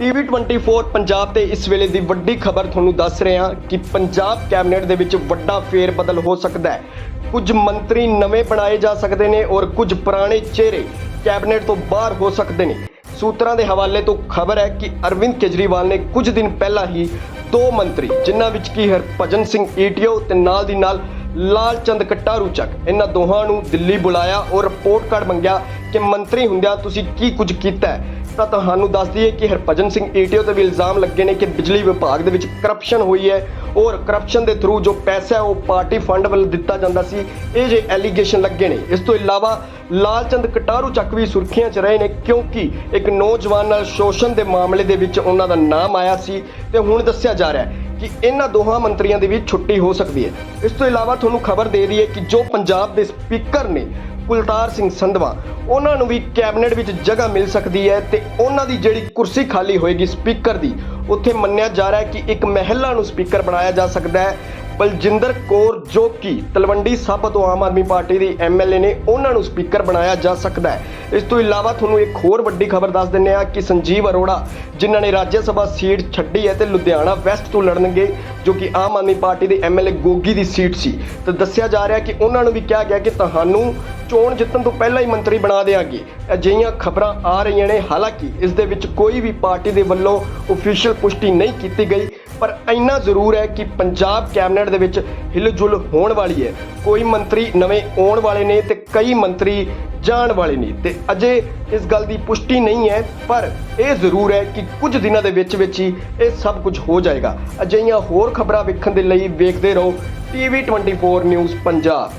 TV 24 Punjab ਤੇ ਇਸ ਵੇਲੇ ਦੀ ਵੱਡੀ ਖਬਰ ਤੁਹਾਨੂੰ ਦੱਸ ਰਹੇ ਹਾਂ ਕਿ ਪੰਜਾਬ ਕੈਬਨਿਟ ਦੇ ਵਿੱਚ ਵੱਡਾ ਫੇਰ ਬਦਲ ਹੋ ਸਕਦਾ ਹੈ। ਕੁਝ ਮੰਤਰੀ ਨਵੇਂ ਬਣਾਏ ਜਾ ਸਕਦੇ ਨੇ ਔਰ ਕੁਝ ਪੁਰਾਣੇ ਚਿਹਰੇ ਕੈਬਨਿਟ ਤੋਂ ਬਾਹਰ ਹੋ ਸਕਦੇ ਨੇ। ਸੂਤਰਾਂ ਦੇ ਹਵਾਲੇ ਤੋਂ ਖਬਰ ਹੈ ਕਿ ਅਰਵਿੰਦ ਕੇਜਰੀਵਾਲ ਨੇ ਕੁਝ ਦਿਨ ਪਹਿਲਾਂ ਹੀ ਦੋ ਮੰਤਰੀ, ਜਿਨ੍ਹਾਂ ਵਿੱਚ ਕੀ ਹਰਭਜਨ ਸਿੰਘ ਈਟੀਓ ਤੇ ਨਾਲ ਦੀ ਨਾਲ ਲਾਲਚੰਦ ਕਟਾਰੂ ਚੱਕ ਇਹਨਾਂ ਦੋਹਾਂ ਨੂੰ ਦਿੱਲੀ ਬੁਲਾਇਆ ਔਰ ਰਿਪੋਰਟ ਕਾਰਡ ਮੰਗਿਆ ਕਿ ਮੰਤਰੀ ਹੁੰਦਿਆਂ ਤੁਸੀਂ ਕੀ ਕੁਝ ਕੀਤਾ ਤਾਂ ਤੁਹਾਨੂੰ ਦੱਸ ਦਈਏ ਕਿ ਹਰਭਜਨ ਸਿੰਘ ਈਟੀਓ ਤੇ ਵੀ ਇਲਜ਼ਾਮ ਲੱਗੇ ਨੇ ਕਿ ਬਿਜਲੀ ਵਿਭਾਗ ਦੇ ਵਿੱਚ ਕਰਪਸ਼ਨ ਹੋਈ ਹੈ ਔਰ ਕਰਪਸ਼ਨ ਦੇ ਥਰੂ ਜੋ ਪੈਸਾ ਹੈ ਉਹ ਪਾਰਟੀ ਫੰਡ ਵੱਲ ਦਿੱਤਾ ਜਾਂਦਾ ਸੀ। ਇਹ ਜੇ ਐਲੀਗੇਸ਼ਨ ਲੱਗੇ ਨੇ। ਇਸ ਤੋਂ ਇਲਾਵਾ ਲਾਲਚੰਦ ਕਟਾਰੂ ਚੱਕ ਵੀ ਸੁਰਖੀਆਂ 'ਚ ਰਹੇ ਨੇ ਕਿਉਂਕਿ ਇੱਕ ਨੌਜਵਾਨ ਨਾਲ ਸ਼ੋਸ਼ਣ ਦੇ ਮਾਮਲੇ ਦੇ ਵਿੱਚ ਉਹਨਾਂ ਦਾ ਨਾਮ ਆਇਆ ਸੀ ਤੇ ਹੁਣ ਦੱਸਿਆ ਜਾ ਰਿਹਾ ਹੈ ਕਿ ਇਹਨਾਂ ਦੋਹਾਂ ਮੰਤਰੀਆਂ ਦੀ ਵੀ ਛੁੱਟੀ ਹੋ ਸਕਦੀ ਹੈ। ਇਸ ਤੋਂ ਇਲਾਵਾ ਤੁਹਾਨੂੰ ਖਬਰ ਦੇ ਦਈਏ ਕਿ ਜੋ ਪੰਜਾਬ ਦੇ ਸਪੀਕਰ ਨੇ ਕੁਲਤਾਰ ਸਿੰਘ ਸੰਧਵਾ, ਉਹਨਾਂ ਨੂੰ ਵੀ ਕੈਬਨਿਟ ਵਿੱਚ ਜਗ੍ਹਾ ਮਿਲ ਸਕਦੀ ਹੈ ਤੇ ਉਹਨਾਂ ਦੀ ਜਿਹੜੀ ਕੁਰਸੀ ਖਾਲੀ ਹੋਏਗੀ ਸਪੀਕਰ ਦੀ, ਉੱਥੇ ਮੰਨਿਆ ਜਾ ਰਿਹਾ ਹੈ ਕਿ ਇੱਕ ਮਹਿਲਾ ਨੂੰ ਸਪੀਕਰ ਬਣਾਇਆ ਜਾ ਸਕਦਾ ਹੈ। ਬਲਜਿੰਦਰ ਕੌਰ ਜੋ ਕਿ ਤਲਵੰਡੀ ਸਾਬੋ ਤੋਂ ਆਮ ਆਦਮੀ ਪਾਰਟੀ ਦੀ ਐਮਐਲਏ ਨੇ, ਉਹਨਾਂ ਨੂੰ ਸਪੀਕਰ ਬਣਾਇਆ ਜਾ ਸਕਦਾ ਹੈ। ਇਸ ਤੋਂ ਇਲਾਵਾ ਤੁਹਾਨੂੰ ਇੱਕ ਹੋਰ ਵੱਡੀ ਖਬਰ ਦੱਸ ਦਿੰਨੇ ਆ ਕਿ ਸੰਜੀਵ ਅਰੋੜਾ, ਜਿਨ੍ਹਾਂ ਨੇ ਰਾਜ ਸਭਾ ਸੀਟ ਛੱਡੀ ਹੈ ਤੇ ਲੁਧਿਆਣਾ ਵੈਸਟ ਤੋਂ ਲੜਨਗੇ ਜੋ ਕਿ ਆਮ ਆਦਮੀ ਪਾਰਟੀ ਦੇ ਐਮਐਲਏ ਗੋਗੀ ਦੀ ਸੀਟ ਸੀ। ਤੇ ਦੱਸਿਆ ਜਾ ਰਿਹਾ ਕਿ ਉਹਨਾਂ ਨੂੰ ਵੀ ਕਿਹਾ ਗਿਆ ਕਿ ਤੁਹਾਨੂੰ ਚੋਣ ਜਿੱਤਣ ਤੋਂ ਪਹਿਲਾਂ ਹੀ ਮੰਤਰੀ ਬਣਾ ਦੇਾਂਗੇ ਅਜਿਹੀਆਂ ਖਬਰਾਂ ਆ ਰਹੀਆਂ ਨੇ। ਹਾਲਾਂਕਿ ਇਸ ਦੇ ਵਿੱਚ ਕੋਈ ਵੀ ਪਾਰਟੀ ਦੇ ਵੱਲੋਂ ਅਫੀਸ਼ੀਅਲ ਪੁਸ਼ਟੀ ਨਹੀਂ ਕੀਤੀ ਗਈ। ਪਰ ਇੰਨਾ ਜ਼ਰੂਰ ਹੈ ਕਿ ਪੰਜਾਬ ਕੈਬਨਿਟ ਦੇ ਵਿੱਚ ਹਿਲਜੁਲ ਹੋਣ ਵਾਲੀ ਹੈ। ਕੋਈ ਮੰਤਰੀ ਨਵੇਂ ਆਉਣ ਵਾਲੇ ਨੇ ਤੇ ਕਈ ਮੰਤਰੀ ਜਾਣ ਵਾਲੇ ਨੇ ਤੇ ਅਜੇ ਇਸ ਗੱਲ ਦੀ ਪੁਸ਼ਟੀ ਨਹੀਂ ਹੈ, ਪਰ ਇਹ ਜ਼ਰੂਰ ਹੈ ਕਿ ਕੁਝ ਦਿਨਾਂ ਦੇ ਵਿੱਚ ਵਿੱਚ ਹੀ ਇਹ ਸਭ ਕੁਝ ਹੋ ਜਾਏਗਾ। ਅਜਿਹੀਆਂ ਹੋਰ ਖਬਰਾਂ ਵੇਖਣ ਦੇ ਲਈ ਵੇਖਦੇ ਰਹੋ। TV 24 news Punjab.